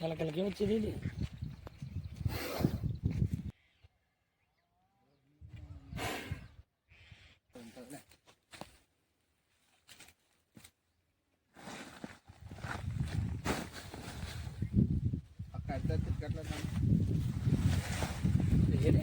ఎలకలకి వచ్చేది ఇది అక్కడ ఎంత తిరగట్లేదు ఏది?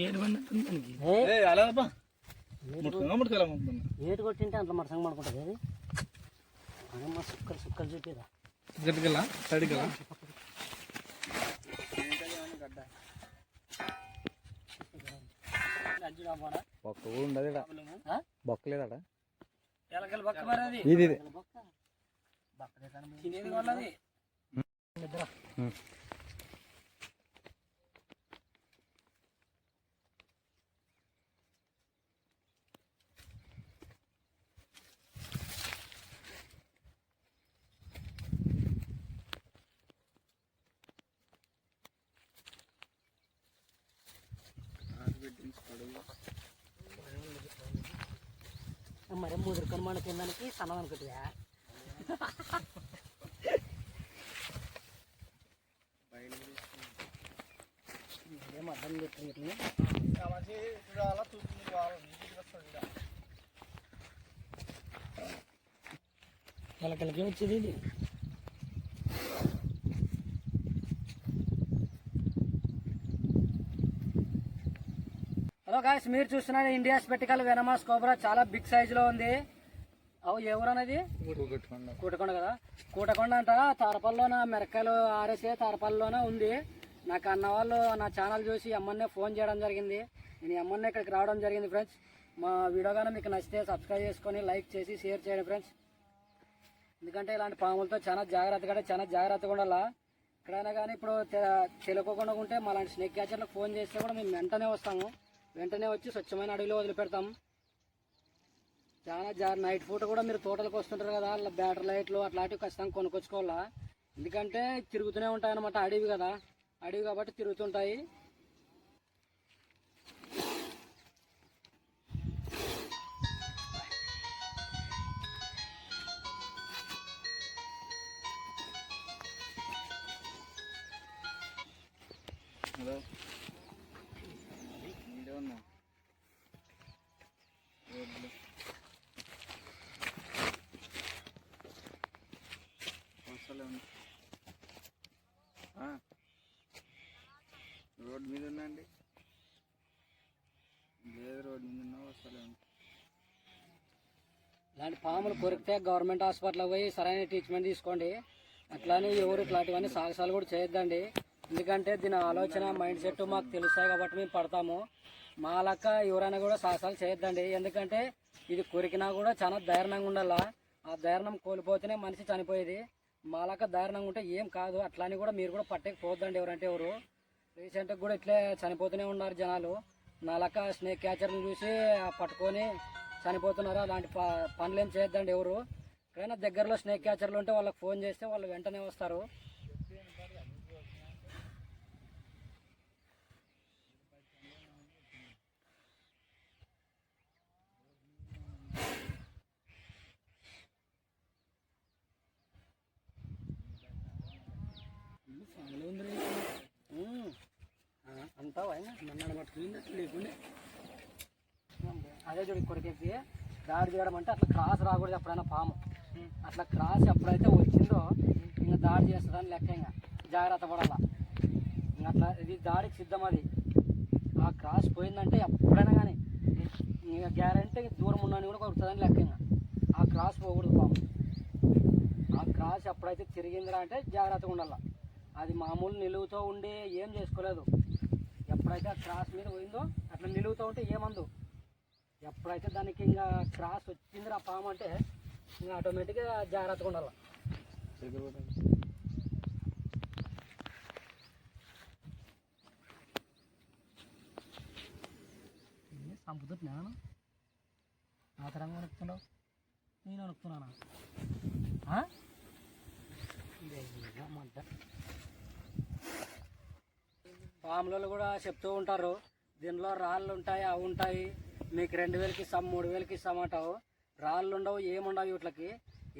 ఏడు పడినట్టుంది దానికి ఏ? అలాగబ్బా ముట్టుకున్నా ముట్టుకోలే ముట్టుకున్నా ఏటు కొట్టింటే అంత మరసంగా పడుకుంటుంది అది అమ్మ సుక్కలు సుక్కలు చూపిదా గట్టికెళ్ళా సైడ్కెళ్ళా బొక్క కూడా ఉండదు పక్క మరది ఇది ఇది. తినేది వాళ్ళది మరి ముదురుకొని మన తినడానికి సన్నం అనుకుంటుందా ఏం అర్థం చెప్తుంది ఎలకలకి వచ్చేది ఇది. గాయస్ మీరు చూస్తున్నారు ఇండియా స్పెటికల్ వెనమాస్ కోబ్రా చాలా బిగ్ సైజ్లో ఉంది. అవు ఎవరన్నది కూటకొండ కదా? కూటకొండ అంట తారపల్లిలోన? మిరకాయలు ఆరేసే తారపల్లిలోన ఉంది. నాకు అన్న వాళ్ళు నా ఛానల్ చూసి అమ్మన్నే ఫోన్ చేయడం జరిగింది. నేను అమ్మన్నే ఇక్కడికి రావడం జరిగింది ఫ్రెండ్స్ మా వీడియో కానీ మీకు నచ్చితే సబ్స్క్రైబ్ చేసుకొని లైక్ చేసి షేర్ చేయండి ఫ్రెండ్స్ ఎందుకంటే ఇలాంటి పాములతో చాలా జాగ్రత్తగా చాలా జాగ్రత్తగా ఉండాలా? ఎక్కడైనా కానీ ఇప్పుడు తెలియకోకుండా ఉంటే మా లాంటి స్నేక్ క్యాచర్లకు ఫోన్ చేస్తే కూడా మేము వెంటనే వస్తాము. వెంటనే వచ్చి స్వచ్ఛమైన అడవిలో వదిలిపెడతాం. చాలా జా నైట్ పూట కూడా మీరు తోటలకు వస్తుంటారు కదా అలా బ్యాటరీ లైట్లు అట్లాంటివి ఖచ్చితంగా కొనుక్కొచ్చుకోవాలా. ఎందుకంటే తిరుగుతూనే ఉంటాయి అన్నమాట అడవి కదా అడవి కాబట్టి తిరుగుతుంటాయి. హలో వీడియో రోడ్ మీద ఉన్నా అండి? లేదు రోడ్ మీద ఉన్నా వస్తలే ఇలాంటి పాములు కొరికితే గవర్నమెంట్ హాస్పిటల్కి పోయి సరైన ట్రీట్మెంట్ తీసుకోండి. అట్లానే ఎవరు ఇట్లాంటివన్నీ సాగసాలు కూడా చేయొద్దండి. ఎందుకంటే దీని ఆలోచన మైండ్ సెట్ మాకు తెలుస్తాయి కాబట్టి మేము పడతాము. మా లెక్క ఎవరైనా కూడా సాహసాలు చేయొద్దండి. ఎందుకంటే ఇది కొరికినా కూడా చాలా దారుణంగా ఉండాల? ఆ దారుణం కోల్పోతేనే మనిషి చనిపోయేది. మా లెక్క దారుణంగా ఉంటే ఏం కాదు. అట్లాని కూడా మీరు కూడా పట్టకపోవద్దండి ఎవరంటే ఎవరు. రీసెంట్గా కూడా ఇట్లే చనిపోతూనే ఉన్నారు జనాలు. నా లెక్క స్నేక్ క్యాచర్ని చూసి పట్టుకొని చనిపోతున్నారు? అలాంటి ప- పనులు ఏం చేయొద్దండి ఎవరు. ఎక్కడైనా దగ్గరలో స్నేక్ క్యాచర్లు ఉంటే వాళ్ళకి ఫోన్ చేస్తే వాళ్ళు వెంటనే వస్తారు ఫ్యామిలీ ఉంది రే. ఉమ్. ఆ, అంతా అయినా నన్ను పట్టుకుని లేకుండా అదే చూడు కొరికేసి దాడి చేయడం అంటే అట్లా క్రాస్ రాకూడదు ఎప్పుడైనా పాము. అట్లా క్రాస్ ఎప్పుడైతే వచ్చిందో ఇంకా దాడి చేస్తుందని లెక్క ఇంకా. జాగ్రత్త పడాలా. అట్లా ఇది దాడికి సిద్ధం అది. ఆ క్రాస్ పోయిందంటే ఎప్పుడైనా కానీ ఇంకా గ్యారంటీ దూరం ఉన్నాను కూడా కొడుతుందని లెక్క ఇంకా. ఆ క్రాస్ పోకూడదు పాము. ఆ క్రాస్ ఎప్పుడైతే తిరిగిందిరా అంటే జాగ్రత్తగా ఉండాల. అది మామూలు నిలువుతో ఉండి ఏం చేసుకోలేదు. ఎప్పుడైతే ఆ క్రాస్ మీద పోయిందో అట్లా నిలువుతూ ఉంటే ఏమందు ఎప్పుడైతే దానికి ఇంకా క్రాస్ వచ్చింది ఆ పాము అంటే ఇంకా ఆటోమేటిక్గా జాగ్రత్తగా ఉండాలి. చంపుతున్నాను ఆ తరంగా వణుకుతున్నావు నేను వణుకుతున్నానా ఆ? పాములలో కూడా చెప్తూ ఉంటారు దీనిలో రాళ్ళు ఉంటాయి అవి ఉంటాయి. మీకు రెండు వేలకి ఇస్తాం మూడు వేలకి ఇస్తామంటావు రాళ్ళు ఉండవు ఏముండవు వీటికి.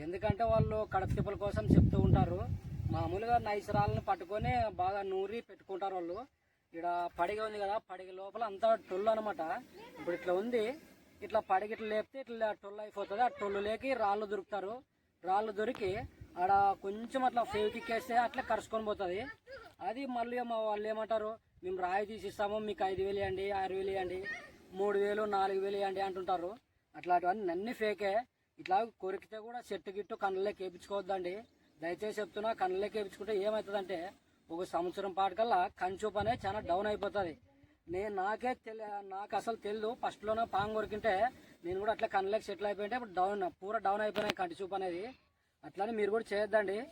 ఎందుకంటే వాళ్ళు కడపతిప్పల కోసం చెప్తూ ఉంటారు. మామూలుగా నైస్ రాళ్ళని పట్టుకొని బాగా నూరి పెట్టుకుంటారు వాళ్ళు. ఇక్కడ పడిగ ఉంది కదా పడిగ లోపల అంతా టొల్లు అనమాట ఇప్పుడు ఇట్లా ఉంది. ఇట్లా పడిగ ఇట్లా లేపితే ఇట్లా టొల్లు అయిపోతుంది. ఆ టొల్లు లేకి రాళ్ళు దొరుకుతారు. రాళ్ళు దొరికి ఆడ కొంచెం అట్లా ఫేవికిక్ వేస్తే అట్లా కరుచుకొని పోతుంది. అది మళ్ళీ మా వాళ్ళు ఏమంటారు? మేము రాయి తీసి ఇస్తాము మీకు ఐదు వేలు ఇవ్వండి ఆరు వేలు ఇవ్వండి. మూడు వేలు నాలుగు వేలు ఇవ్వండి అంటుంటారు. అట్లాంటివన్నీ అన్ని ఫేకే ఇట్లా కొరికితే కూడా చెట్టు గిట్టు కళ్ళలోకి వేయించుకోవద్దండి దయచేసి చెప్తున్నా కళ్ళలోకి వేయించుకుంటే ఏమవుతుందంటే ఒక సంవత్సరం పాటుకల్లా కంచూపు అనేది చాలా డౌన్ అయిపోతుంది. నేను నాకే తెలి నాకు అసలు తెలియదు ఫస్ట్లోనే పాము కొరికింటే నేను కూడా అట్లా కళ్ళలోకి సెటిల్ అయిపోయింటే ఇప్పుడు డౌన్ పూర డౌన్ అయిపోయినాయి కంటి చూపు అనేది. అట్లానే మీరు కూడా చేయొద్దండి.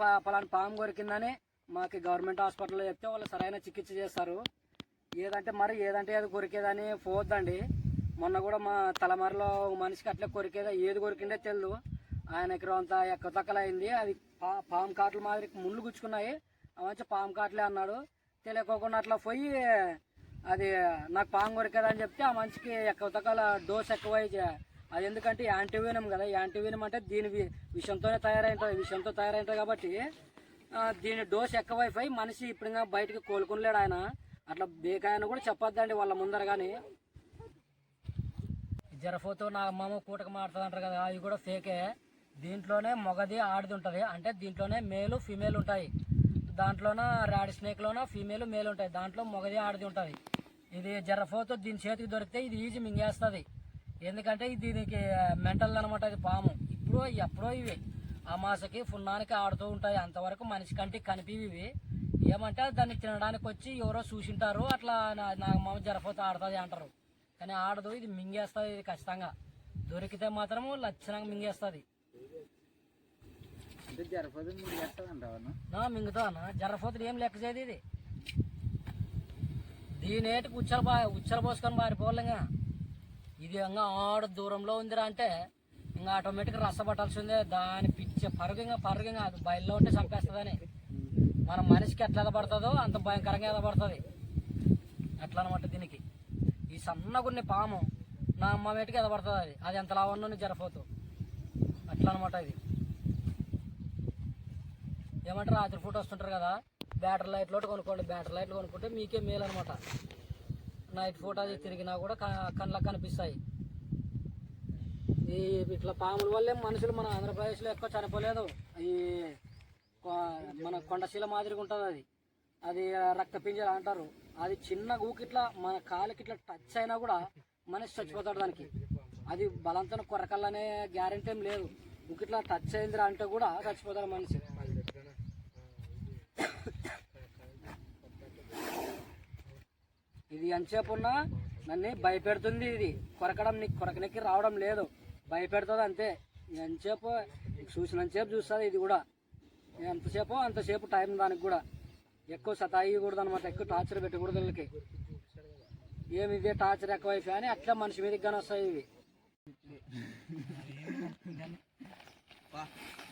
ప- పలానా పాము కొరికిందని మాకు గవర్నమెంట్ హాస్పిటల్లో చెప్తే వాళ్ళు సరైన చికిత్స చేస్తారు. ఏదంటే మరి ఏదంటే ఏది కొరికేదని పోవద్దండి మొన్న కూడా మా తలమరలో ఒక మనిషికి అట్లా కొరికేదా ఏది కొరికిండే తెలియదు ఆయన ఇక్కడ అంతా ఎక్క తక్కలైంది అది పా పామ్ కాట్ల మాదిరి ముళ్ళు గుచ్చుకున్నాయి. ఆ మంచి పామ్ కాట్లే అన్నాడు. తెలియకోకుండా అట్లా పోయి అది నాకు పాము కొరికేదని చెప్తే ఆ మనిషికి ఎక్క డోస్ ఎక్కువ అది ఎందుకంటే యాంటీవీనం కదా. యాంటీవీనం అంటే దీని విషంతోనే తయారైంటుంది విషంతో తయారైంటుంది కాబట్టి దీని డోస్ ఎక్కువైపోయి మనిషి ఇప్పుడు ఇంకా కోలుకునలేడు ఆయన. అట్లా బేకాయన కూడా చెప్పొద్దండి వాళ్ళ ముందర కానీ జరఫోతో నా అమ్మమ్మ పూటకు మాడుతుంది అంటారు కదా అవి కూడా ఫేకే. దీంట్లోనే మొగది ఆడిది ఉంటుంది. అంటే దీంట్లోనే మేలు ఫీమేల్ ఉంటాయి. దాంట్లోన రాడ్ స్నేక్లోన ఫీమేల్ మేల్ ఉంటాయి. దాంట్లో మొగది ఆడిది ఉంటుంది. ఇది జరఫోతో దీని చేతికి దొరికితే ఇది ఈజీ మింగేస్తుంది. ఎందుకంటే ఇది దీనికి మెంటల్ అనమాట ఇది పాము. ఇప్పుడు ఎప్పుడో ఇవి. అమాసకి ఫున్నానికి ఆడుతూ ఉంటాయి. అంతవరకు మనిషి కంటికి కనిపివి ఏమంటే దాన్ని తినడానికి వచ్చి ఎవరో చూసింటారు అట్లా నా- మామ జరఫోతో ఆడుతుంది అంటారు. కానీ ఆడదు ఇది మింగేస్తుంది ఇది ఖచ్చితంగా. దొరికితే మాత్రము లక్షణంగా మింగేస్తుంది. మింగుతా అన్న. జర్రపోతులు ఏం లెక్క చేయదు ఇది? దీని ఏటికి ఉచ్చల బా ఉచ్చల పోసుకొని పారిపోవాలిగా. ఇది ఇంకా ఆడ దూరంలో ఉందిరా అంటే ఇంకా ఆటోమేటిక్ రసపట్టాల్సిందే దాని పిచ్చ పరుగు ఇంకా పరుగు ఇంకా అది బయల్లో ఉంటే చంపేస్తుందని. మన ఎట్లా పడుతుందో అంత భయంకరంగా ఎదబడుతుంది ఎట్లా అనమాట దీనికి? ఈ సన్నగున్ని పాము నా అమ్మ మేటికి ఎదబడుతుంది అది. అది ఎంత లావన్నో జరపోతూ అట్లా అనమాట ఇది? ఏమంటారు? రాత్రి పూట వస్తుంటారు కదా బ్యాటరీ లైట్లు ఒకటి కొనుక్కోండి. బ్యాటరీ లైట్లు కొనుక్కుంటే మీకే మేలు అనమాట నైట్ పూట అది తిరిగినా కూడా క- కళ్ళకు కనిపిస్తాయి. ఈ ఇట్లా పాముల వల్లే మనుషులు మన ఆంధ్రప్రదేశ్లో ఎక్కువ చనిపోలేదు. ఈ మన కొండశీల మాదిరిగా ఉంటుంది అది. అది రక్త పింజల అంటారు. అది చిన్న ఊకిట్లా మన కాలుకి ఇట్లా టచ్ అయినా కూడా మనిషి చచ్చిపోతాడు దానికి. అది బలంతన కొరకల్లనే గ్యారెంటీ ఏం లేదు. ఊకిట్లా టచ్ అయిందిరా అంటే కూడా చచ్చిపోతాడు మనిషి. ఇది ఎంతసేపున్నా నన్ను భయపెడుతుంది ఇది. కొరకడం నీకు కొరకనెక్కి రావడం లేదు. భయపెడుతుంది అంతే. ఎంతసేపు చూసినంతసేపు చూస్తుంది ఇది కూడా. ఎంతసేపు అంతసేపు టైం దానికి కూడా. ఎక్కువ సతాయికూడదు అనమాట ఎక్కువ టార్చర్ పెట్టకూడదు వీళ్ళకి. ఏమి ఇదే టార్చర్ ఎక్కువ అయిపోయి అని అట్లా మనిషి మీదకి కానీ వస్తాయి ఇవి.